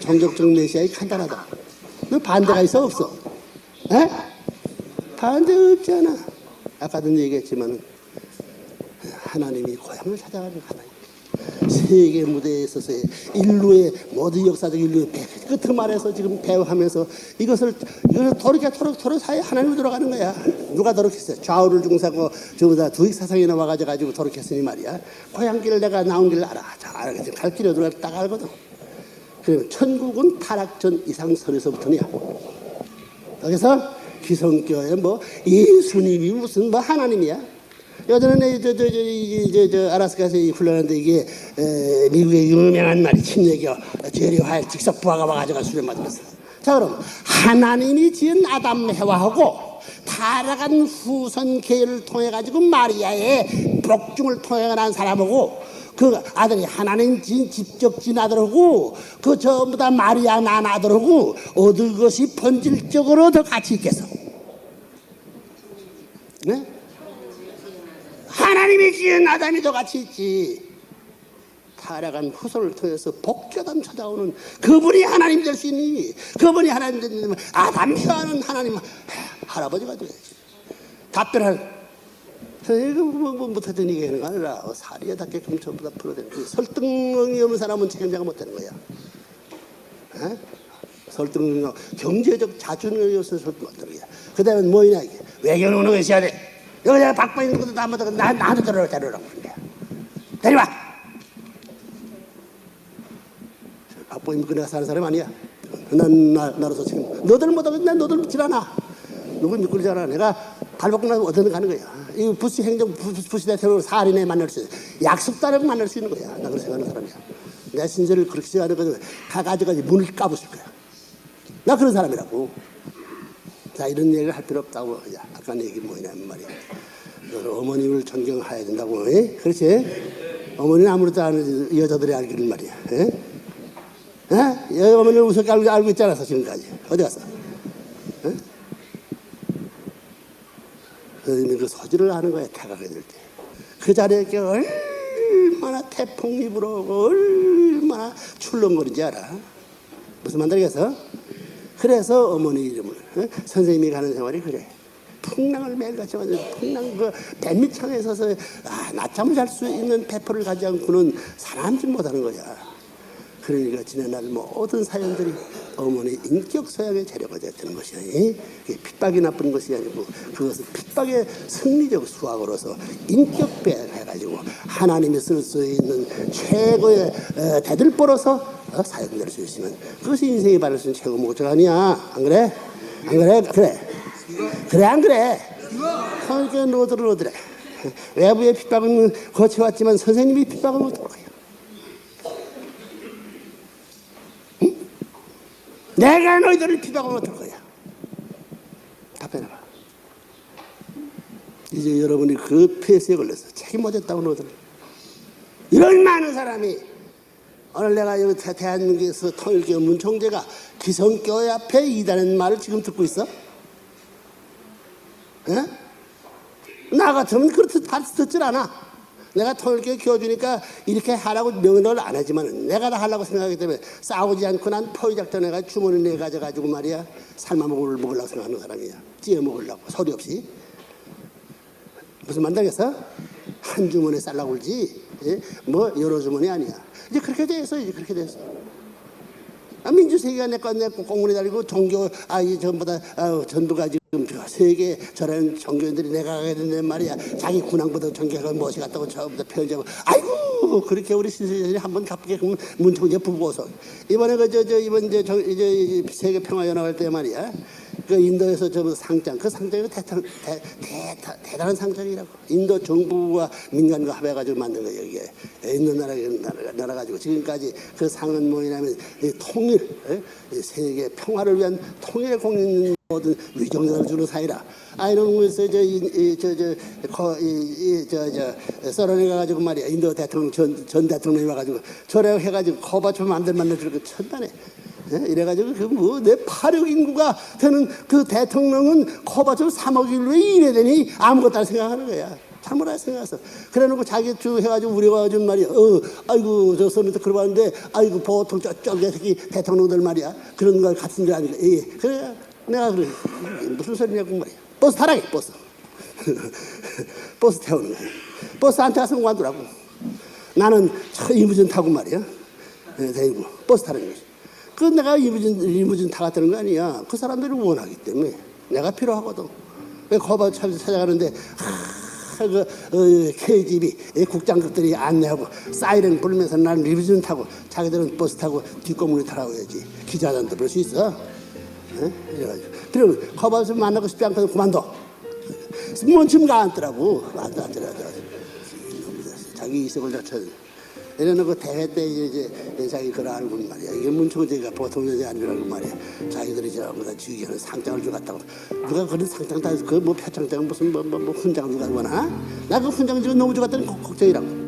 종족적 메시아이 간단하다. 너 반대가 있어 없어? 에? 반대 없잖아. 아까도 얘기했지만 하나님이 고향을 찾아가는 하나님. 세계 무대에 있어서의 인류의 모든 역사적 인류의 배, 끝을 말해서 지금 배워하면서 이것을 이것을 도르게 도록 도록 사이에 하나님으로 들어가는 거야. 누가 도록했어요? 좌우를 중사고 전부 다 두익 사상이 나 와가지고 가지고 도록했으니 말이야. 고향길 내가 나온 길 알아. 잘 알거든. 갈 길에 들어가 딱 알거든. 그러면 천국은 타락전 이상설에서부터냐. 여기서 기성교회 뭐 예수님이 무슨 뭐 하나님이야. 예전에 저저 저 저, 저, 아라스카에서 이 훈련하는데 이게 에, 미국의 유명한 말이 침례교 제리 화일 직접 부하가 와가지고 수련 받으면서 자 그럼 하나님이 지은 아담 해와하고 타락한 후손 계를 통해 가지고 마리아의 복중을 통해 난 사람하고 그 아들이 하나님 진 직접 진 아들하고 그 전부 다 마리아 난 아들하고 얻을 것이 본질적으로 더 가치 있겠어. 네? 하나님이 지은 아담이 더 가치 있지. 타락한 후손을 통해서 복교담 찾아오는 그분이 하나님 될 수 있니? 그분이 하나님 되는 아담 해와는 하나님 할아버지가 돼야지. 답변할 이거 뭐, 뭐 못하던 얘기하는 거 아니라 사리에 닿게끔 전부 다 풀어대는 그 설득력이 없는 사람은 책임자가 못되는 거야. 에? 설득력, 경제적 자주능력이 없어서 설득 못되는 거야. 그 다음에 뭐냐 이게 어느 것이 돼? 여기 내가 박바 있는 것도 다 못하고 나, 나한테 데려라 데려라고 그런 거야. 데려와! 박보 있는 거 내가 사는 사람 아니야. 난 나, 나로서 지금 너들 못하고 난 너들 믿질 않아. 믿고 그러지 않아. 내가 발벗고 나서 어디든 가는 거야. 이 부시 행정 부- 부시 대통령 사인에 만날 수 있어. 약속단을 만날 수 있는 거야. 나 그렇게 생각하는 사람이야. 내 신세를 그렇게 생각하는 거다 가지가지 문을 까부실 거야. 나 그런 사람이라고. 자 이런 얘기를 할 필요 없다고. 야, 아까 내 얘기 뭐냐면 말이야. 어머님을 존경해야 된다고. 에? 그렇지? 어머니는 아무렇도 않은 여자들이 알기를 말이야. 에? 에? 어머니를 우습게 알고, 알고 있잖아 지금까지. 어디 갔어? 에? 너희는 그 소지를 하는 거야 태가게 될 때. 그 자리에 얼마나 태풍이 불어오고 얼마나 출렁거리지 알아? 무슨 말인겠어? 그래서 어머니 이름을 어? 선생님이 가는 생활이 그래. 풍랑을 매일같이 맞아. 풍랑 그 뱀밑창에 서서 아, 낮잠을 잘 수 있는 배포를 가지 않고는 사람지 못하는 거야. 그러니까 지난날 모든 사연들이 어머니 인격 소양의 재료가 되는 것이야. 이? 이게 핍박이 나쁜 것이 아니고 그것은 핍박의 승리적 수학으로서 인격 배해가지고 하나님이 쓸 수 있는 최고의 어, 대들보로서 어, 사용될 수 있으면 그것이 인생이 바를 수 있는 최고 목적 아니야. 안 그래? 안 그래? 그래. 그래 안 그래? 그러니까 너들은 너들해. 외부의 핍박은 거쳐왔지만 선생님이 핍박을 못할 거야. 내가 너희들을 핍박을 못할 거야. 답변해봐. 이제 여러분이 그 폐쇄에 걸려서 책임 못 졌다고 너희들. 이런 많은 사람이 오늘 내가 여기 대- 대한민국에서 통일교 문총재가 기성교회 앞에 이다는 말을 지금 듣고 있어? 예? 나 같으면 그렇듯 다 듣질 않아. 내가 통일교회 교주니까 이렇게 하라고 명령을 안 하지만 내가 다 하려고 생각하기 때문에 싸우지 않고 난 포위작전 해가 주머니 내 가져가지고 말이야. 삶아 먹을 먹으려고 생각하는 사람이야. 찌어 먹으려고. 소리 없이. 무슨 말당했어? 한 주머니에 쌀라고 그러지? 예? 뭐 여러 주머니 아니야. 이제 그렇게 돼서 이제 그렇게 아, 민주세계가 내거 내거 공문에 달리고 종교 아이 전부 다 아, 전부가 지금 저 세계 저런 종교인들이 내가 가야 된단 말이야. 자기 군왕보다 종교가 무엇이 같다고 전부 다 편지하고. 아이고 그렇게 우리 신세전이 한번 갚게 그러면 문총재 부부어서 이번에 그저저 이번 이제 저 이제 세계 평화 연합할 때 말이야 그 인도에서 저 상장 그 상장이 대단 대, 대, 대단한 상장이라고 인도 정부와 민간과 합해가지고 만든 거예요 이게 인도 나라 나라 나라 가지고 지금까지 그 상은 뭐냐면 이 통일 예? 이 세계 평화를 위한 통일 공인 모든 위정자를 주는 사이라. 아 이런 거에서 저저저저저저 서른에 가가지고 말이야 인도 대통령 전, 전 대통령이 와가지고 저래 해가지고 거바초 만들 만들 그 천단에. 예? 이래가지고 그 뭐 내 파력 인구가 되는 그 대통령은 커봐서 3억 인류에 이래 되니 아무것도 안 생각하는 거야. 잘못하게 생각했어. 그래놓고 자기 주 해가지고 우려가지고 말이야. 어, 아이고 저 선배도 그러봤는데 아이고 보통 저쪽에 새끼 대통령들 말이야 그런 걸 같은 줄 아니까. 예, 그래 내가 그래 무슨 소리냐고 말이야. 버스 타라게 버스. 버스 태우는 거야. 버스한테 가서 관두라고. 나는 저 이무진 타고 말이야. 예, 대구 버스 타는 거지. 그 내가 이무진 이무진 타갔다는 거 아니야. 그 사람들이 원하기 때문에 내가 필요하거든. 그 거봐 찾- 찾아가는데 하, 그 어, KGB 이 국장급들이 안내하고 사이렌 불면서 난 리무진 타고 자기들은 버스 타고 뒷공문에 타라고 해야지 기자단도 그럴 수 있어. 예? 이래가지고 그리고 거봐서 만나고 싶지 않거든 그만둬. 뭔좀 가안더라고 안더 안더라고 자기 이성을 자체 이래놓고 대회 때 이제 자기 그걸 알고 말이야. 이게 문초제가 보통 여자 아니라고 말이야. 자기들이 전부 다 주기하는 상장을 주갔다고. 누가 그런 상장 다그뭐 표창장 무슨 뭐, 뭐, 뭐 훈장 누가 원하 나? 그 훈장 주고 너무 주갔다는 걱정이라고